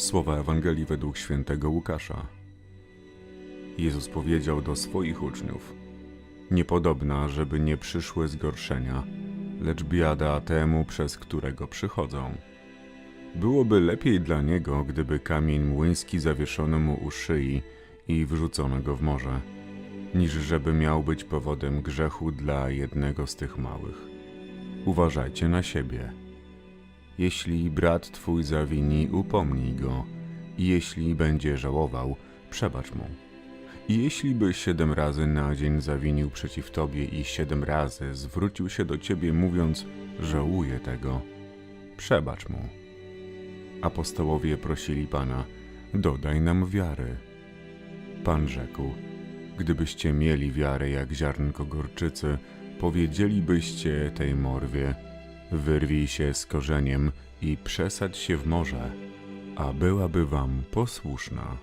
Słowa Ewangelii według świętego Łukasza. Jezus powiedział do swoich uczniów: Niepodobna, żeby nie przyszły zgorszenia, lecz biada temu, przez którego przychodzą. Byłoby lepiej dla niego, gdyby kamień młyński zawieszono mu u szyi i wrzucono go w morze, niż żeby miał być powodem grzechu dla jednego z tych małych. Uważajcie na siebie. Jeśli brat twój zawini, upomnij go, i jeśli będzie żałował, przebacz mu. I jeśli by siedem razy na dzień zawinił przeciw tobie i siedem razy zwrócił się do ciebie, mówiąc, żałuję tego, przebacz mu. Apostołowie prosili Pana, dodaj nam wiary. Pan rzekł, gdybyście mieli wiarę jak ziarnko gorczycy, powiedzielibyście tej morwie, wyrwij się z korzeniem i przesadź się w morze, a byłaby wam posłuszna.